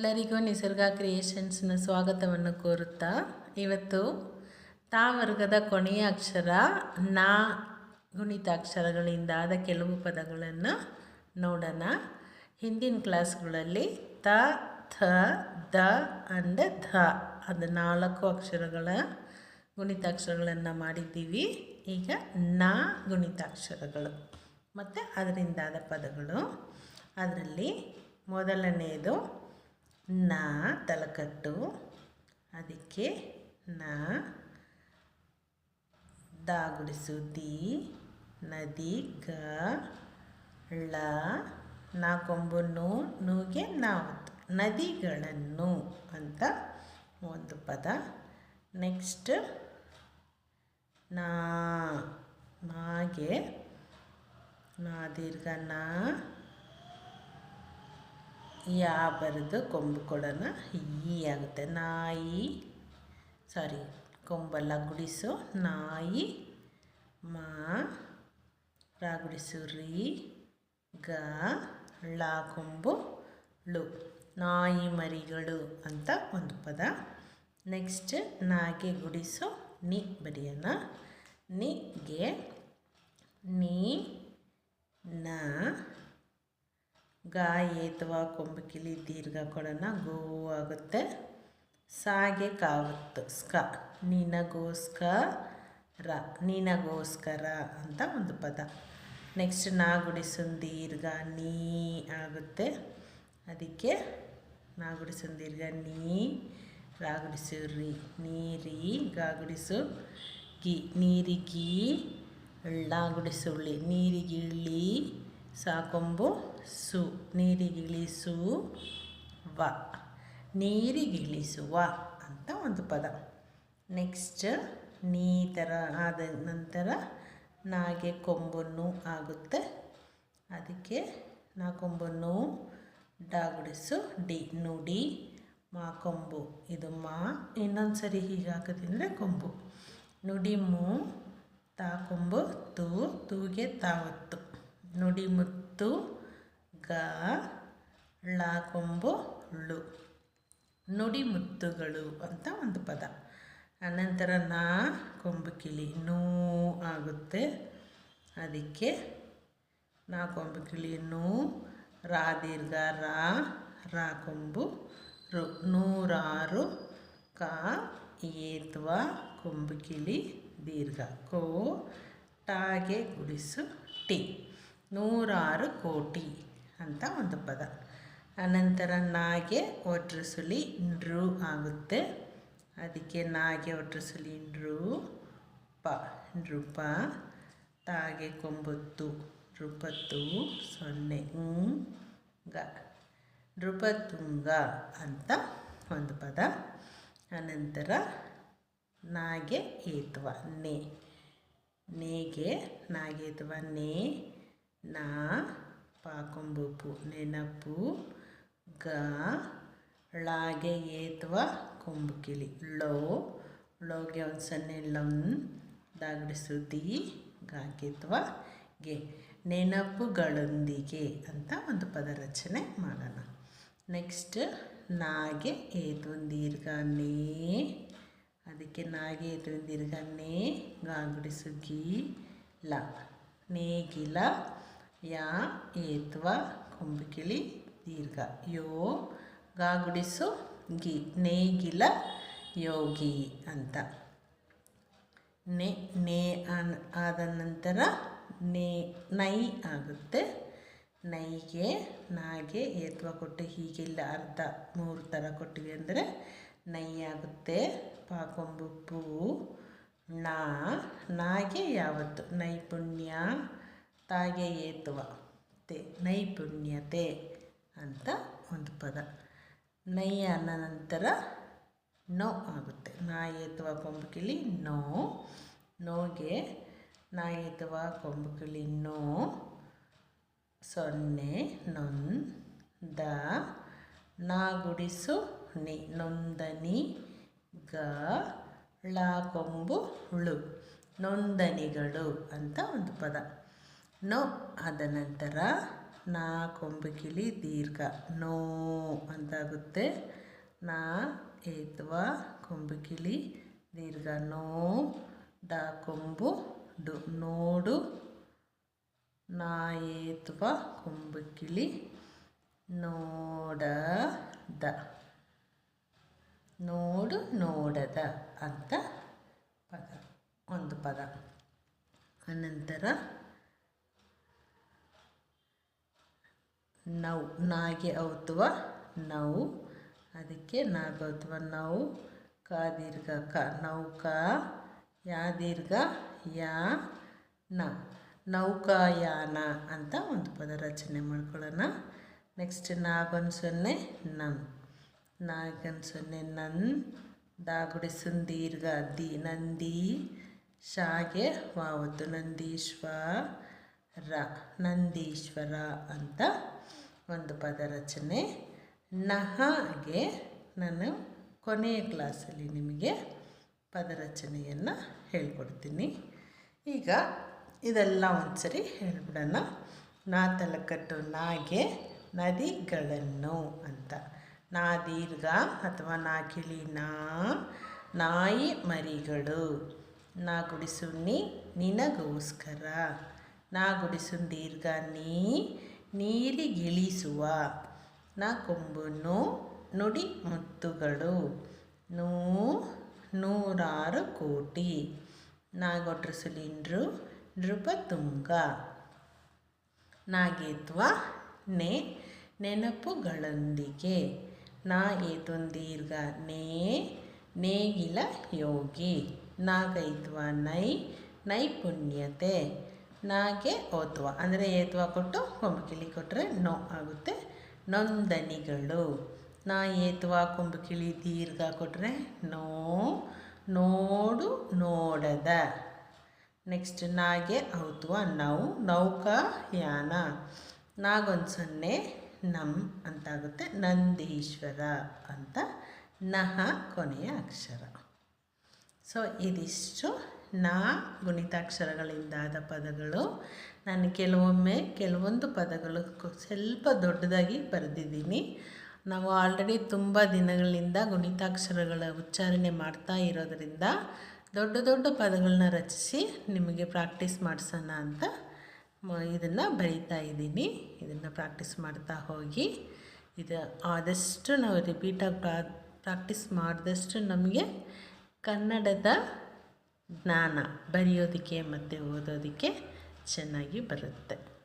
ಎಲ್ಲರಿಗೂ ನಿಸರ್ಗ ಕ್ರಿಯೇಷನ್ಸ್ನ ಸ್ವಾಗತವನ್ನು ಕೋರುತ್ತಾ, ಇವತ್ತು ತಾ ವರ್ಗದ ಕೊನೆಯ ಅಕ್ಷರ ನಾ ಗುಣಿತಾಕ್ಷರಗಳಿಂದ ಆದ ಕೆಲವು ಪದಗಳನ್ನು ನೋಡೋಣ. ಹಿಂದಿನ ಕ್ಲಾಸ್ಗಳಲ್ಲಿ ತ, ಥ, ದ ಅಂಡ್ ಧ, ಅದು ನಾಲ್ಕು ಅಕ್ಷರಗಳ ಗುಣಿತಾಕ್ಷರಗಳನ್ನು ಮಾಡಿದ್ದೀವಿ. ಈಗ ನಾ ಗುಣಿತಾಕ್ಷರಗಳು ಮತ್ತು ಅದರಿಂದಾದ ಪದಗಳು. ಅದರಲ್ಲಿ ಮೊದಲನೆಯದು ನ ತಲಕಟ್ಟು. ಅದಕ್ಕೆ ನಾ ದಾಗುಡಿಸು ಗುಡಿಸು ದಿ ನದಿ ಗ ಳ ನಾ ಕೊಂಬು ನು ನೂಗೆ ನಾವತ್ತು. ನದಿಗಳನ್ನು ಅಂತ ಒಂದು ಪದ. ನೆಕ್ಸ್ಟ್ ನಾ ನಾಗೆ ನಾ ದೀರ್ಘ ನಾ ಯಾ ಬರೆದು ಕೊಂಬು ಕೊಡೋಣ. ಈ ಆಗುತ್ತೆ. ನಾಯಿ. ಸಾರಿ ಕೊಂಬಲ್ಲ ಗುಡಿಸು. ನಾಯಿ. ಮಾ. ರಾ ಗುಡಿಸು ರೀ. ಗ. ಳ ಕೊಂಬು. ಳು. ನಾಯಿ ಮರಿಗಳು ಅಂತ ಒಂದು ಪದ. ನೆಕ್ಸ್ಟ್ ನಾಗೆ ಗುಡಿಸು. ನಿ ಬರೆಯೋಣ. ನಿಗೆ ನೀ ನ ಗಾಯಿ ಅಥವಾ ಕೊಂಬಕಿಲಿ ದೀರ್ಘ ಕೊಡೋಣ ಗೋವು ಆಗುತ್ತೆ. ಸಾಗೆ ಕಾವತ್ತು, ಸ್ಕ, ನಿನಗೋಸ್ಕರ ನಿನಗೋಸ್ಕರ ಅಂತ ಒಂದು ಪದ. ನೆಕ್ಸ್ಟ್ ನಾಗುಡಿಸುನ್ ದೀರ್ಘ ನೀ ಆಗುತ್ತೆ. ಅದಕ್ಕೆ ನಾಗುಡಿಸುನ್ ದೀರ್ಘ ನೀ ರಾಗುಡಿಸು ರಿ ನೀರಿ ಗಾಗುಡಿಸು ಗಿ ನೀರಿಗಿ ಳ ನೀರಿಗಿಳ್ಳಿ ನೀರಿಗಿಳಿ ಸಾಕೊಂಬು, ಸು, ನೀರಿಗಿಳಿಸು ನೀರಿಗಿಳಿಸುವ ಅಂತ ಒಂದು ಪದ. ನೆಕ್ಸ್ಟ್ ನೀ ಥರ ಆದ ನಂತರ ನಾಗೆ ಕೊಂಬನ್ನು ಆಗುತ್ತೆ. ಅದಕ್ಕೆ ನಾ ಕೊಂಬನ್ನು ಡಾಗುಡಿಸು ಡಿ, ನುಡಿ, ಮಾ ಕೊಂಬು. ಇದು ಮಾ ಇನ್ನೊಂದು ಸರಿ ಹೀಗೆ ಹಾಕೋದಂದರೆ ಕೊಂಬು. ನುಡಿ ಮು, ತಾ ಕೊಂಬು, ತೂ, ತೂಗೆ ತಾವತ್ತು. ನುಡಿ ಮುತ್ತು ಗ, ಳ ಕೊಂಬು, ಳು. ನುಡಿ ಮುತ್ತುಗಳು ಅಂತ ಒಂದು ಪದ. ಅನಂತರ ನಾ, ಕೊಂಬು ಕಿಳಿ. ನೂ ಆಗುತ್ತೆ. ಅದಕ್ಕೆ ನಾ ಕೊಂಬು ಕಿಳಿ, ನೂ, ರಾ ದೀರ್ಘ, ರಾ ರಾ ಕೊಂಬು, ರು. ನೂರಾರು ಕಾ, ಏತ್ವ, ಕೊಂಬು ಕಿಳಿ, ದೀರ್ಘ. ಕೋ, ಟಾಗೆ ಗುಡಿಸು, ಟಿ. ನೂರಾರು ಕೋಟಿ ಅಂತ ಒಂದು ಪದ. ಅನಂತರ ನಾಗೆ ಒಟ್ರಸುಲಿ ನೃ ಆಗುತ್ತೆ. ಅದಕ್ಕೆ ನಾಗೆ ಒಟ್ರಸುಲಿ ನೃ, ಪ, ನೃಪ, ತಾಗೆ ಕೊಂಬತ್ತು, ನೃಪತ್ತು, ಸೊನ್ನೆ ಗ. ನೃಪತುಂಗ ಅಂತ ಒಂದು ಪದ. ಅನಂತರ ನಾಗೆ ಏತ್ವ, ನೇ. ನೇಗೆ ನಾಗೇತ್ವ ನೇ ನಾ. ಪಾಕೊಂಬುಪು ನೆನಪು ಗ, ಳಾಗೆ ಏತ್ವ ಕೊಂಬು ಕಿಳಿ. ಲೋ, ಲೋಗೆ ಒಂದು ಸೊನ್ನೆ ಲಂ ದಾಗಡಿಸು ದಿ ಗಾಗೆತ್ವ ಗೆ. ನೆನಪುಗಳೊಂದಿಗೆ ಅಂತ ಒಂದು ಪದ ರಚನೆ ಮಾಡೋಣ. ನೆಕ್ಸ್ಟ್, ನಾಗೆ ಏತು ದೀರ್ಘ ನೇ ಅದಕ್ಕೆ ನಾಗೆ ಏತು ದೀರ್ಘ ನೇ ಗಾಗುಡಿಸು ಗಿ ಲ. ನೇಗಿಲ, ಯಾ, ಏತ್ವ ಕೊಂಬುಕಿಳಿ ದೀರ್ಘ. ಯೋ ಗಾಗುಡಿಸು ಗಿ ನೇಗಿಲ ಯೋಗಿ ಅಂತ. ನೆ, ನೇ ಆದ ನಂತರ ನೇ, ನೈ ಆಗುತ್ತೆ. ನೈಗೆ, ನಾಗೆ, ಏತ್ವ ಕೊಟ್ಟು ಹೀಗಿಲ್ಲ ಅರ್ಧ ಮೂರು ಥರ ಕೊಟ್ಟಿವಿ ಅಂದರೆ ನೈ ಆಗುತ್ತೆ. ಪಾಕೊಂಬು ಪೂ ನಾ ನಾಗೆ ಯಾವತ್ತು? ನೈಪುಣ್ಯ, ತಾಗೆ ಏತ್ವ. ನೈಪುಣ್ಯತೆ ಅಂತ ಒಂದು ಪದ. ನೈ ನಂತರ ನೋ ಆಗುತ್ತೆ. ನಾಯಿ ಅಥವಾ ಕೊಂಬು ಕಿಳಿ ನೋ. ನೋಗೆ ನಾಯಿ ಅಥವಾ ಕೊಂಬು ಕಿಳಿ ನೋ. ಸೊನ್ನೆ, ನೊನ್, ದ. ನಾ ಗುಡಿಸು ನಿ ನೊಂದನಿ ಗ. ಳ ಕೊಂಬು ಹುಳು ನೊಂದನಿಗಳು ಅಂತ ಒಂದು ಪದ. ನೋ ಆದ ನಂತರ ನಾ ಕೊಂಬಕಿಲಿ ದೀರ್ಘ. ನೋ ಅಂತಾಗುತ್ತೆ. ನಾ ಏತ್ವ ಕೊಂಬಕಿಲಿ ದೀರ್ಘ. ನೋ ದ ಕೊಂಬು ಡು. ನೋಡು. ನಾ ಏತ್ವ ಕುಂಬಕಿಳಿ ನೋಡ ದ. ನೋಡು ನೋಡದ ಅಂತ ಪದ. ಒಂದು ಪದ. ಅನಂತರ ನೌ, ನಾಗೆ ಔತ್ವ ನೌ, ಅದಕ್ಕೆ ನಾಗೌತ್ವ ನೌ, ಕ ದೀರ್ಘ ಕ ನೌಕ ಯಾ ದೀರ್ಘ, ಯಾ ನ. ನೌಕಾಯಾನ ಅಂತ ಒಂದು ಪದ ರಚನೆ ಮಾಡ್ಕೊಳ್ಳೋಣ. ನೆಕ್ಸ್ಟ್ ನಾಗನ್ ಸೊನ್ನೆ ನನ್. ನಾಗನ್ ಸೊನ್ನೆ ನನ್ ದಾಗುಡಿಸನ್ ದೀರ್ಘ ದಿ, ನಂದಿ, ಶಾಗೆ ವಾವತ್ತು ನಂದೀಶ್ವರ ನಂದೀಶ್ವರ ಅಂತ ಒಂದು ಪದ ರಚನೆ ನಹಗೆ ನಾನು ಕೊನೆಯ ಕ್ಲಾಸಲ್ಲಿ ನಿಮಗೆ ಪದರಚನೆಯನ್ನು ಹೇಳ್ಕೊಡ್ತೀನಿ. ಈಗ ಇದೆಲ್ಲ ಒಂದ್ಸರಿ ಹೇಳ್ಬಿಡೋಣ. ನಾ ತಲಕಟ್ಟು ನಾಗೆ ನದಿಗಳನ್ನು ಅಂತ. ನಾ ದೀರ್ಘ ಅಥವಾ ನಾ ಕಿಳಿ ನಾ, ನಾಯಿ ಮರಿಗಳು. ನಾ ಗುಡಿಸು ನೀ ನಿನಗೋಸ್ಕರ. ನಾ ಗುಡಿಸು ದೀರ್ಘ ನೀ ನೀರಿಗಿಳಿಸುವ ನ ಕೊಂಬನ್ನು ನುಡಿ ಮುತ್ತುಗಳು. ನೂ, ನೂರಾರು ಕೋಟಿ. ನಾಗೊಟ್ರ ಸಿಲಿಂಡ್ರು ನೃಪತುಂಗ. ನಾಗೇತ್ವ, ನೆ, ನೆನಪುಗಳೊಂದಿಗೆ. ನಾ ಏತೊಂದೀರ್ಘ ನೇ, ನೇಗಿಲ ಯೋಗಿ. ನಾಗೈತ್ವ ನೈ, ನೈಪುಣ್ಯತೆ. ನಾಗೆ ಓತ್ವ, ಅಂದರೆ ಏತ್ವ ಕೊಟ್ಟು ಕೊಂಬಕಿಳಿ ಕೊಟ್ಟರೆ ನೋ ಆಗುತ್ತೆ. ನೊಂದನಿಗಳು ನಾ ಏತ್ವ ಕೊಂಬಕಿಳಿ ದೀರ್ಘ ಕೊಟ್ಟರೆ ನೋ, ನೋಡು ನೋಡದ. ನೆಕ್ಸ್ಟ್ ನಾಗೆ ಔತ್ವ, ನೌ ನೌಕಾಯಾನ ನಾಗೊಂದು ಸೊನ್ನೆ ನಮ್ ಅಂತಾಗುತ್ತೆ, ನಂದೀಶ್ವರ ಅಂತ, ನಹ ಕೊನೆಯ ಅಕ್ಷರ. ಸೊ ಇದಿಷ್ಟು. ನಾ ಗುಣಿತಾಕ್ಷರಗಳಿಂದಾದ ಪದಗಳು. ನಾನು ಕೆಲವೊಮ್ಮೆ ಕೆಲವೊಂದು ಪದಗಳು ಸ್ವಲ್ಪ ದೊಡ್ಡದಾಗಿ ಬರೆದಿದ್ದೀನಿ. ನಾವು ಆಲ್ರೆಡಿ ತುಂಬ ದಿನಗಳಿಂದ ಗುಣಿತಾಕ್ಷರಗಳ ಉಚ್ಚಾರಣೆ ಮಾಡ್ತಾ ಇರೋದರಿಂದ ದೊಡ್ಡ ದೊಡ್ಡ ಪದಗಳನ್ನ ರಚಿಸಿ ನಿಮಗೆ ಪ್ರಾಕ್ಟೀಸ್ ಮಾಡಿಸೋಣ ಅಂತ ಇದನ್ನು ಬರೀತಾ ಇದ್ದೀನಿ. ಇದನ್ನು ಪ್ರಾಕ್ಟೀಸ್ ಮಾಡ್ತಾ ಹೋಗಿ. ಇದು ಆದಷ್ಟು ನಾವು ರಿಪೀಟಾಗಿ ಪ್ರಾ ಪ್ರಾಕ್ಟೀಸ್ ಮಾಡಿದಷ್ಟು ನಮಗೆ ಕನ್ನಡದ ಜ್ಞಾನ ಬರೆಯೋದಕ್ಕೆ ಮತ್ತು ಓದೋದಕ್ಕೆ ಚೆನ್ನಾಗಿ ಬರುತ್ತೆ.